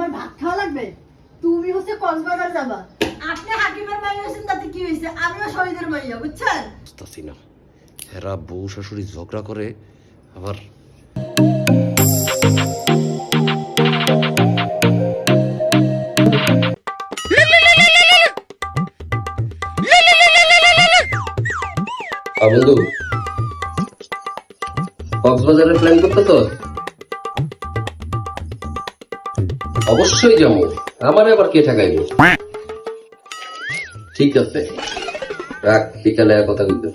তোমার ভাত খাওয়া লাগবে? তুমি হচ্ছে কক্সবাজার যাবা। আপনি হাকিমের মাইয়া হয়েছেন তাতে কি হয়েছে? আমিও শহীদের মাইয়া বুঝছেন? বুঝতেছি না। এরা বউ শাশুড়ি ঝগড়া করে আবার বন্ধু কক্সবাজারের প্ল্যান করতে তো? অবশ্যই যাব আমার আবার কে ঠেকাইব ঠিক আছে। রাখ বিকালে কথা বলতে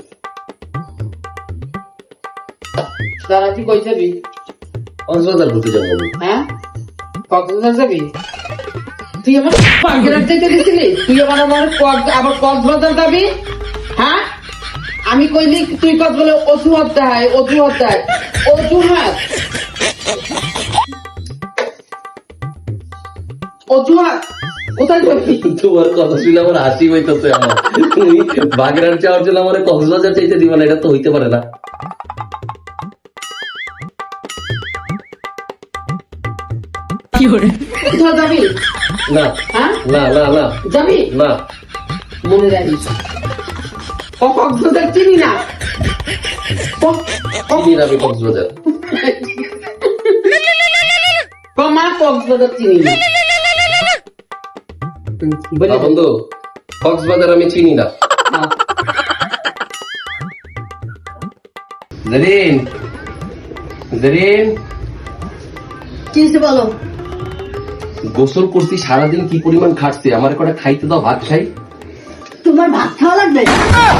দাদা তুই কই যাবি? কক্সবাজার ঘুরতে যাব আমি। হ্যাঁ? কক্সবাজার যাবি? তুই আমার পাখিরাট যেতে দিছিলি তুই আমার আমার কক্স- আবার কক্সবাজার যাবি? হ্যাঁ? আমি কইলি তুই কত বলে অজুহাত দেয় অজুহাত দেয় অজুহাত। অজুহাত কোথায় যাবি তোমার কথা শুনে আমার হাসি পাইতেছে আমার। তুমি বাগেরহাট যাওয়ার জন্য আমার কক্সবাজার চাইতে দিবা না এটা তো হইতে পারে না। কোথায় যাবি? না হ্যাঁ? না না না। যাবি? না। মনে রাখিস। ও কক্সবাজার চিনি না। ও- ও- চিনি না আমি কক্সবাজার। ও মা কক্সবাজার চিনি না, বন্ধু কক্সবাজার আমি চিনি না। হ্যাঁ। জরিন জরিন। কি হয়েছে বলো? গোসল করছি সারাদিন কি পরিমাণ খাটছি? আমার কটা খাইতে দাও ভাত খাই। তোমার ভাত খাওয়া লাগবে?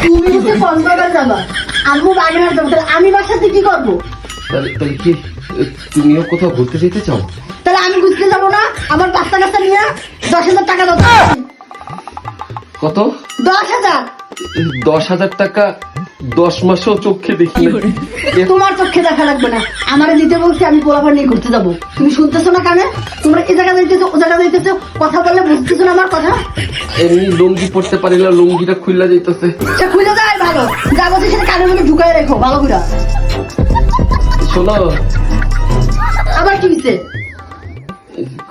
তুমি হচ্ছে কক্সবাজার যাবা। আম্মু বাগেরহাট যাব তাহলে আমি বাসাতে কি করব? তাহলে তাহলে কি তুমিও কোথাও ঘুরতে যেতে চাও? তাহলে আমি ঘুরতে যাব না আমার বাচ্চা কাচ্চা নিয়ে দশ হাজার টাকা দাও কত? দশ হাজার। দশ হাজার টাকা দশ মাসও চোখে দেখি তোমার চোখে দেখা লাগবে না। আমারে দিতে বলছি আমি পোলাপার নিয়ে ঘুরতে যাব। তুমি শুনতেছো না কানে? তোমরা এ জায়গা যাইতেছো ও জায়গা যাইতেছো কথা বললে বুঝতেছো না আমার কথা? এমনি লুঙ্গি পড়তে পারি না লুঙ্গিটা খুললা যাইতেছে। সে খুঁজে যায় ভালো। যা বলছি সেটা কানের মধ্যে ঢুকাই রেখো ভালো করে শোনো। আবার কি হচ্ছে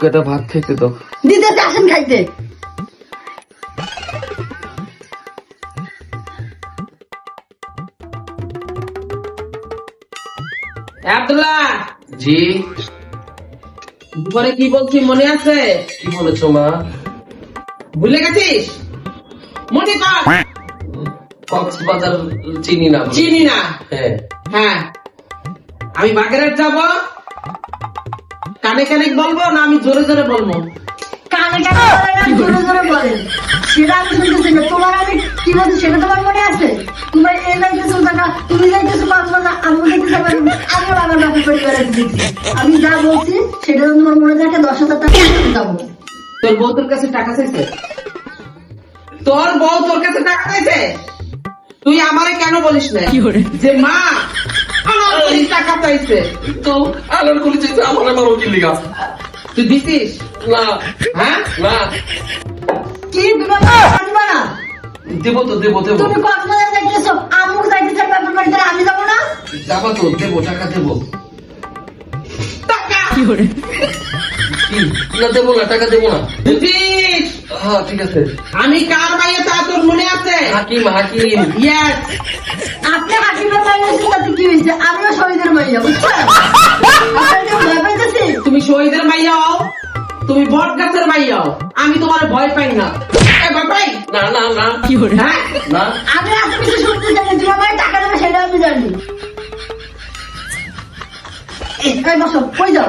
কটা ভাত খাইতে দাও। দিতেছে আসেন খাইতে। আব্দুল্লাহ জি? পরে কি বলছি মনে আছে? কি বলেছ মা? ভুলে গেছিস? মনে কর। কক্সবাজার চিনি না। চিনি না? হ্যাঁ। হ্যাঁ। আমি বাগেরহাট যাব। কানে কানে বলব না আমি জোরে জোরে বলব? কানে কানে জোরে জোরে বলেন সেটা আমি না। তোমার আমি কি বলছি সেটা তোমার মনে আছে? তোমার এ যাইতেছো টাকা তুমি যাইতেছো না আমি আমি আমার বাপের পরিবারে আমি যা বলছি সেটা যদি তোমার মনে থাকে দশ হাজার টাকা যাব তোর বউ তোর কাছে টাকা চাইছে? তোর বউ তোর কাছে টাকা চাইছে? তুই আমারে কেন বলিস না? যে মা টাকা চাইছে তো আলোর করে যেতে আমার আমার উকিল লিগা তুই দিছিস? না। হ্যাঁ? না। কি দিবা না? দেবো তো দেবো দেবো। তুমি কক্সবাজার যাইতেছো আমুক যাইতেছে বাপের বাড়িতে আমি যাব না? যাবা তো দেবো টাকা দেবো। টাকা! কি না দেবো না টাকা দেবো না। হ্যাঁ ঠিক আছে। আমি কার বাইরে তা তোর মনে আছে? হাকিম হাকিম। ইয়েস কি হয়েছে আমিও শহীদের মাইয়া বুঝছেন আপনাকে ভয় পাইতেছি তুমি শহীদের মাইয়া হও তুমি বট গাছের মাইয়া হও আমি তোমার ভয় পাই না এ ভয় না না না হ্যাঁ আমি এত কিছু শুনতে জানি তুমি আমার টাকা দেবে সেটা আমি জানি এই, বসো কই যাও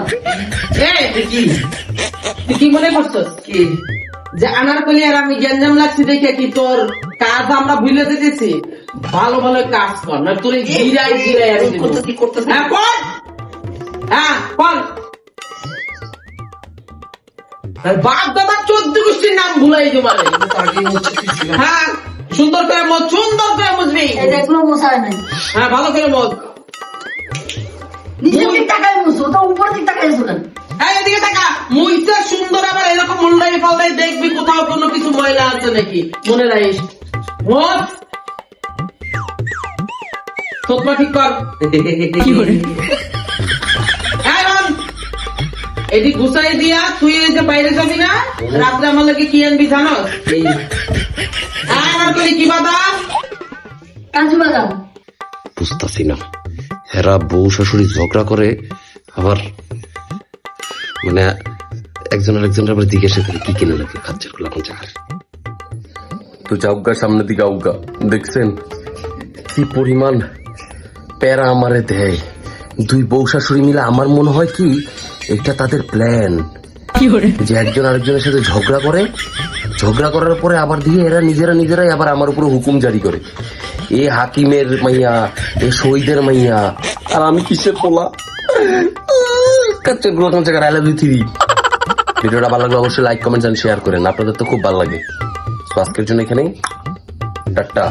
এ কি কি মনে করছস? কি? যে আনারকলি আর আমি গ্যাঞ্জাম লাগছি দেখে কি তোর কাজ আমরা ভুলে যেতেছি? ভালো ভালো কাজ কর না তোর করতেছি হ্যাঁ কর হ্যাঁ কর বাপ দাদা চোদ্দ গোষ্ঠীর নাম ভুলাই তোমার আগে হচ্ছে কি ছিল? হ্যাঁ সুন্দর করে মত সুন্দর করে বুঝবি দেখল মশাই নাই। হ্যাঁ ভালো করে মত নিচের দিক টাকায় মুছো তো উপর দিক টাকায় কেন? হ্যাঁ এদিকে টাকা মুইতে সুন্দর আবার এরকম মুন্ডাই পাল্টাই দেখবি কোথাও কোনো কিছু ময়লা আছে নাকি? মনে রাখিস। মত তোতমা ঠিক কর। এটি গুছাই দিয়া তুই এই যে বাইরে যাবি না রাত্রে আমার লাগে কি আনবি জানো? এই আর করি কি বাদাম কাজু বাদাম। বুঝতেছি না। এরা বউ শাশুড়ি ঝগড়া করে আবার মানে একজন আরেকজনের আবার জিজ্ঞাসা করে কি কিনে লাগে খাচ্ছেরগুলো এখন চার তো যাওগা সামনের দিকে আউগা দেখছেন? কি পরিমাণ প্যারা আমারে দেয়। দুই বউ শাশুড়ি মিলে আমার মনে হয় কি এটা তাদের প্ল্যান যে একজন আরেকজনের সাথে ঝগড়া করে ঝগড়া করার পরে আবার দিয়ে এরা নিজেরা নিজেরাই আবার আমার উপরে হুকুম জারি করে। এ হাকিমের মাইয়া এ শহীদের মাইয়া আর আমি কিসের পোলা? কাচ্চা গুলো কাঁচা আই লাভ ইউ থ্রি। ভিডিওটা ভালো লাগলে অবশ্যই লাইক কমেন্ট এন্ড শেয়ার করেন। আপনাদের তো খুব ভালো লাগে। তো আজকের জন্য এখানেই। টাটা।